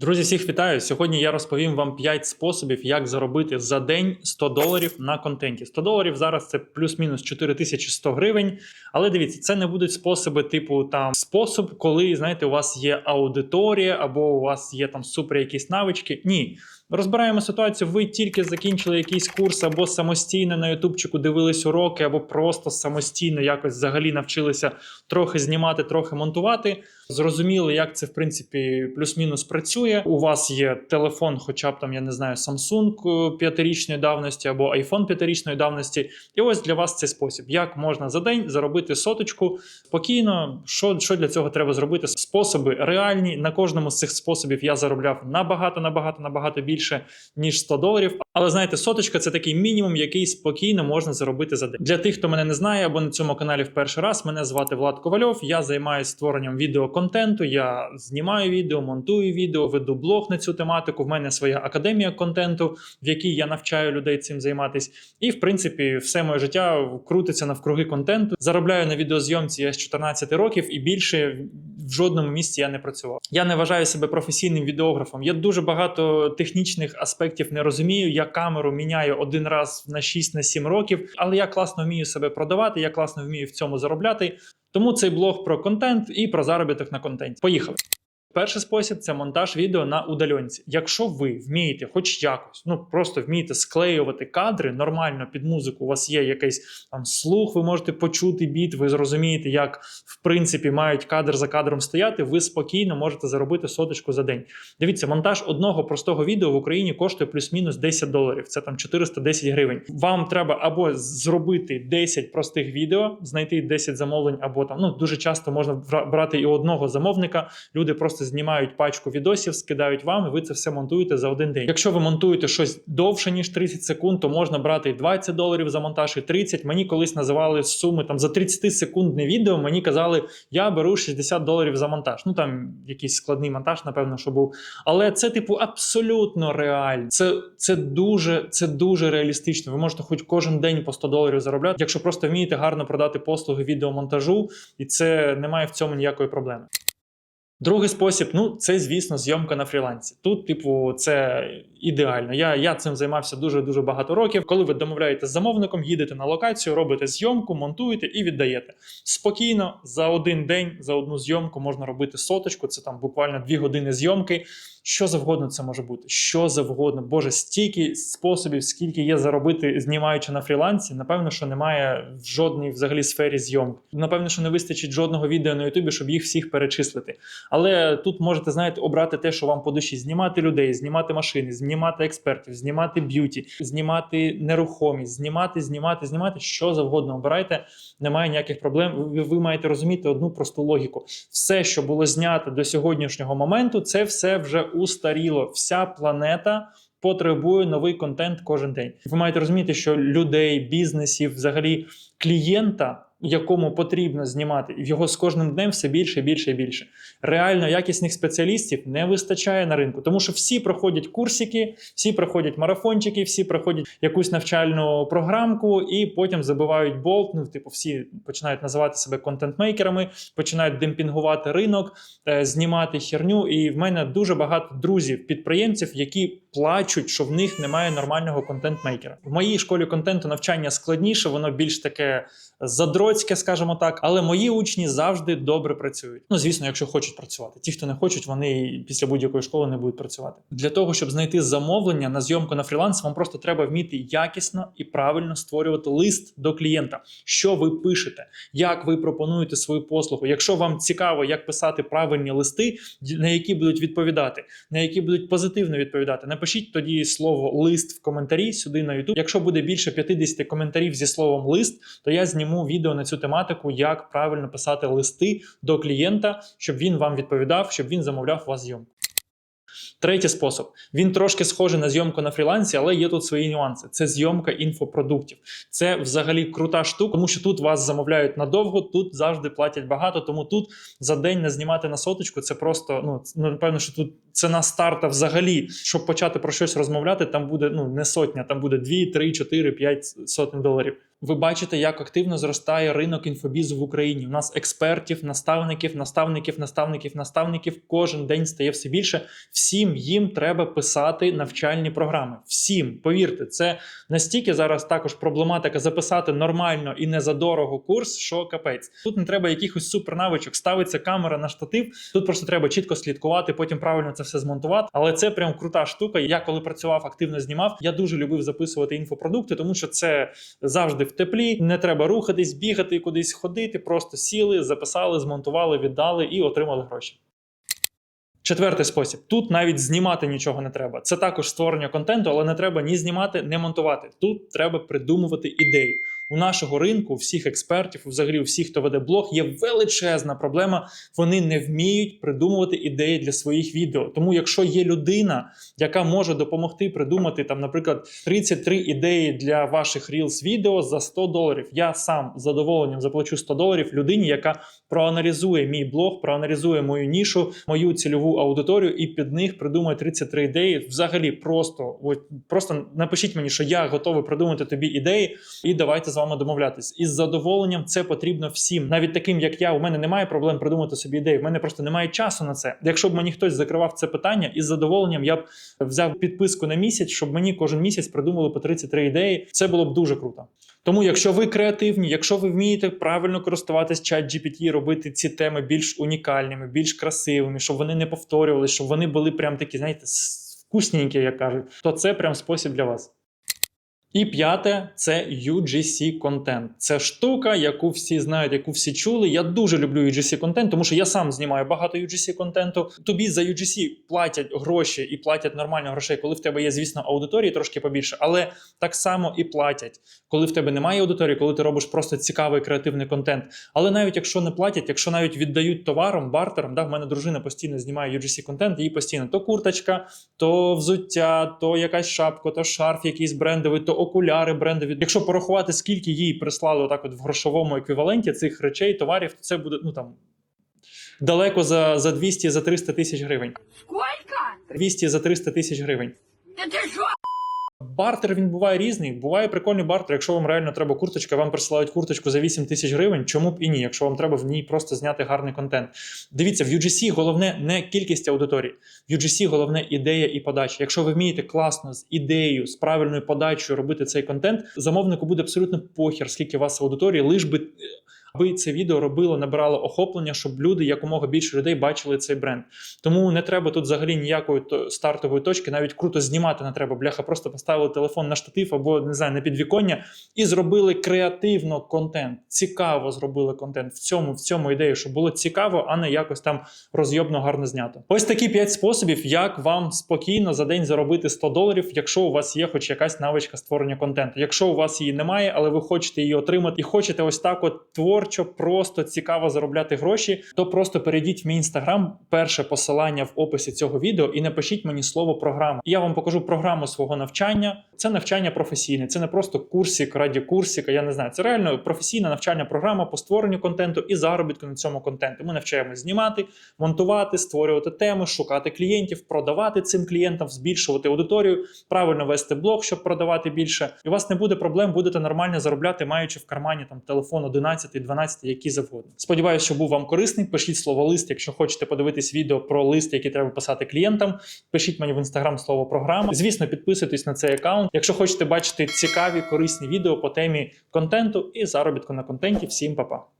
Друзі, всіх вітаю! Сьогодні я розповім вам 5 способів, як заробити за день 100 доларів на контенті. 100 доларів зараз це плюс-мінус 4100 гривень. Але дивіться, це не будуть способи, типу там спосіб, коли знаєте, у вас є аудиторія або у вас є там супер якісь навички. Ні. Розбираємо ситуацію. Ви тільки закінчили якийсь курс або самостійно на ютубчику дивились уроки, або просто самостійно якось взагалі навчилися трохи знімати, трохи монтувати. Зрозуміли, як це в принципі плюс-мінус працює. У вас є телефон, хоча б там, я не знаю, Samsung е, п'ятирічної давності або iPhone п'ятирічної давності. І ось для вас цей спосіб. Як можна за день заробити соточку спокійно. Що, що для цього треба зробити? Способи реальні. На кожному з цих способів я заробляв набагато, набагато, набагато більше, ніж 100 доларів. Але знаєте, соточка це такий мінімум, який спокійно можна заробити за день. Для тих, хто мене не знає або на цьому каналі в перший раз, мене звати Влад Ковальов. Я займаюся створенням відеоконтенту. Я знімаю відео, монтую відео, веду блог на цю тематику. В мене своя академія контенту, в якій я навчаю людей цим займатися. І в принципі, все моє життя крутиться навкруги контенту. Заробляю на відеозйомці я з 14 років і більше в жодному місці я не працював. Я не вважаю себе професійним відеографом. Я дуже багато технічних аспектів не розумію. Я камеру міняю один раз на 6 на 7 років, але я класно вмію себе продавати, я класно вмію в цьому заробляти. Тому цей блог про контент і про заробіток на контенті. Поїхали. Перший спосіб це монтаж відео на удаленці. Якщо ви вмієте, хоч якось, ну просто вмієте склеювати кадри нормально під музику, у вас є якийсь там слух, ви можете почути біт, ви зрозумієте, як в принципі мають кадр за кадром стояти. Ви спокійно можете заробити соточку за день. Дивіться, монтаж одного простого відео в Україні коштує плюс-мінус 10 доларів. Це там 410 гривень. Вам треба або зробити 10 простих відео, знайти 10 замовлень, або там ну дуже часто можна брати і одного замовника. Люди просто знімають пачку відосів, скидають вам, і ви це все монтуєте за один день. Якщо ви монтуєте щось довше ніж 30 секунд, то можна брати і 20 доларів за монтаж, і 30. Мені колись називали суми там за 30 секундне відео. Мені казали, я беру 60 доларів за монтаж. Ну там якийсь складний монтаж, напевно, що був. Але це, типу, абсолютно реально. Це, це дуже, це дуже реалістично. Ви можете хоч кожен день по 100 доларів заробляти, якщо просто вмієте гарно продати послуги відеомонтажу, і це немає в цьому ніякої проблеми. Другий спосіб, ну це звісно, зйомка на фрілансі. Тут, типу, це ідеально. Я, я цим займався дуже дуже багато років. Коли ви домовляєте з замовником, їдете на локацію, робите зйомку, монтуєте і віддаєте. Спокійно за один день, за одну зйомку можна робити соточку. Це там буквально дві години зйомки. Що завгодно це може бути, що завгодно. Боже, стільки способів, скільки є заробити, знімаючи на фрілансі. Напевно, що немає в жодній взагалі сфері зйомки. Напевно, що не вистачить жодного відео на Ютубі, щоб їх всіх перечислити. Але тут можете знаєте обрати те, що вам по душі: знімати людей, знімати машини, знімати експертів, знімати б'юті, знімати нерухомість, знімати, знімати, знімати що завгодно. Обирайте, немає ніяких проблем. Ви, ви маєте розуміти одну просту логіку. Все, що було знято до сьогоднішнього моменту, це все вже устаріло. Вся планета. Потребує новий контент кожен день. Ви маєте розуміти, що людей, бізнесів, взагалі клієнта, якому потрібно знімати, його з кожним днем все більше, більше і більше. Реально якісних спеціалістів не вистачає на ринку, тому що всі проходять курсики, всі проходять марафончики, всі проходять якусь навчальну програмку і потім забивають болт. Ну, типу, всі починають називати себе контент-мейкерами, починають демпінгувати ринок, е, знімати херню. І в мене дуже багато друзів, підприємців, які плачуть, що в них немає нормального контент-мейкера. В моїй школі контенту навчання складніше, воно більш таке задроцьке, скажімо так. Але мої учні завжди добре працюють. Ну, звісно, якщо хочуть працювати. Ті, хто не хочуть, вони після будь-якої школи не будуть працювати. Для того, щоб знайти замовлення на зйомку на фріланс, вам просто треба вміти якісно і правильно створювати лист до клієнта. Що ви пишете, як ви пропонуєте свою послугу. Якщо вам цікаво, як писати правильні листи, на які будуть відповідати, на які будуть позитивно відповідати, напишіть тоді слово лист в коментарі сюди на YouTube. Якщо буде більше 50 коментарів зі словом лист, то я зніму відео на цю тематику, як правильно писати листи до клієнта, щоб він вам відповідав, щоб він замовляв у вас зйомку. Третій спосіб. Він трошки схожий на зйомку на фрілансі, але є тут свої нюанси. Це зйомка інфопродуктів. Це взагалі крута штука, тому що тут вас замовляють надовго, тут завжди платять багато. Тому тут за день не знімати на соточку. Це просто ну ну, напевно, що тут ціна старта взагалі, щоб почати про щось розмовляти, там буде ну не сотня, там буде 2, 3, 4, 5 сотень доларів. Ви бачите, як активно зростає ринок інфобізу в Україні. У нас експертів, наставників, наставників, наставників, наставників кожен день стає все більше. Всім їм треба писати навчальні програми. Всім, повірте, це настільки зараз також проблематика записати нормально і не за курс, що капець. Тут не треба якихось супернавичок, ставиться камера на штатив. Тут просто треба чітко слідкувати, потім правильно це все змонтувати. Але це прям крута штука. Я коли працював, активно знімав. Я дуже любив записувати інфопродукти, тому що це завжди в теплі. Не треба рухатись, бігати, кудись ходити. Просто сіли, записали, змонтували, віддали і отримали гроші. Четвертий спосіб: тут навіть знімати нічого не треба. Це також створення контенту, але не треба ні знімати, ні монтувати. Тут треба придумувати ідеї. У нашого ринку, у всіх експертів, взагалі у всіх, хто веде блог, є величезна проблема. Вони не вміють придумувати ідеї для своїх відео. Тому, якщо є людина, яка може допомогти придумати там, наприклад, 33 ідеї для ваших Reels відео за 100 доларів, я сам з задоволенням заплачу 100 доларів людині, яка проаналізує мій блог, проаналізує мою нішу, мою цільову аудиторію і під них придумає 33 ідеї. Взагалі, просто от, просто напишіть мені, що я готовий придумати тобі ідеї, і давайте з вами домовлятись. Із задоволенням це потрібно всім, навіть таким, як я. У мене немає проблем придумати собі ідеї. В мене просто немає часу на це. Якщо б мені хтось закривав це питання, із задоволенням я б взяв підписку на місяць, щоб мені кожен місяць придумали по 33 ідеї. Це було б дуже круто. Тому, якщо ви креативні, якщо ви вмієте правильно користуватись чат GPT, робити ці теми більш унікальними, більш красивими, щоб вони не повторювалися, щоб вони були прям такі, знаєте, вкусненькі, як кажуть, то це прям спосіб для вас. І п'яте це UGC контент. Це штука, яку всі знають, яку всі чули. Я дуже люблю UGC контент, тому що я сам знімаю багато UGC контенту. Тобі за UGC платять гроші і платять нормально грошей, коли в тебе є, звісно, аудиторії трошки побільше, але так само і платять, коли в тебе немає аудиторії, коли ти робиш просто цікавий креативний контент. Але навіть якщо не платять, якщо навіть віддають товаром, бартером, да, в мене дружина постійно знімає UGC контент, їй постійно то курточка, то взуття, то якась шапка, то шарф, якийсь брендовий, то окуляри брендові. Якщо порахувати, скільки їй прислали отак от в грошовому еквіваленті цих речей, товарів, то це буде ну там далеко за, за 200 за 300 тисяч гривень. Сколько? 200 за 300 тисяч гривень. Та ти что? Бартер він буває різний. Буває прикольний бартер. Якщо вам реально треба курточка, вам присилають курточку за 8 тисяч гривень. Чому б і ні? Якщо вам треба в ній просто зняти гарний контент. Дивіться, в UGC головне не кількість аудиторій. В UGC головне ідея і подача. Якщо ви вмієте класно з ідеєю, з правильною подачею робити цей контент, замовнику буде абсолютно похер, скільки у вас аудиторії, лиш би. Аби це відео робило, набирало охоплення, щоб люди якомога більше людей бачили цей бренд. Тому не треба тут взагалі ніякої стартової точки, навіть круто знімати не треба. Бляха, просто поставили телефон на штатив або не знаю на підвіконня і зробили креативно контент. Цікаво зробили контент. В цьому в цьому ідея, щоб було цікаво, а не якось там розйобно гарно знято. Ось такі 5 способів, як вам спокійно за день заробити 100 доларів, якщо у вас є хоч якась навичка створення контенту. Якщо у вас її немає, але ви хочете її отримати і хочете ось так, от творчо, просто цікаво заробляти гроші, то просто перейдіть в мій інстаграм, перше посилання в описі цього відео, і напишіть мені слово програма. Я вам покажу програму свого навчання. Це навчання професійне, це не просто курсик раді курсика. Я не знаю. Це реально професійна навчальна програма по створенню контенту і заробітку на цьому контенту. Ми навчаємо знімати, монтувати, створювати теми, шукати клієнтів, продавати цим клієнтам, збільшувати аудиторію, правильно вести блог, щоб продавати більше. І у вас не буде проблем, будете нормально заробляти, маючи в кармані там телефон 11, 12, які завгодно. Сподіваюся, що був вам корисний. Пишіть слово лист, якщо хочете подивитись відео про лист, який треба писати клієнтам. Пишіть мені в інстаграм слово програма. Звісно, підписуйтесь на цей аккаунт. Якщо хочете бачити цікаві корисні відео по темі контенту і заробітку на контенті. Всім па-па!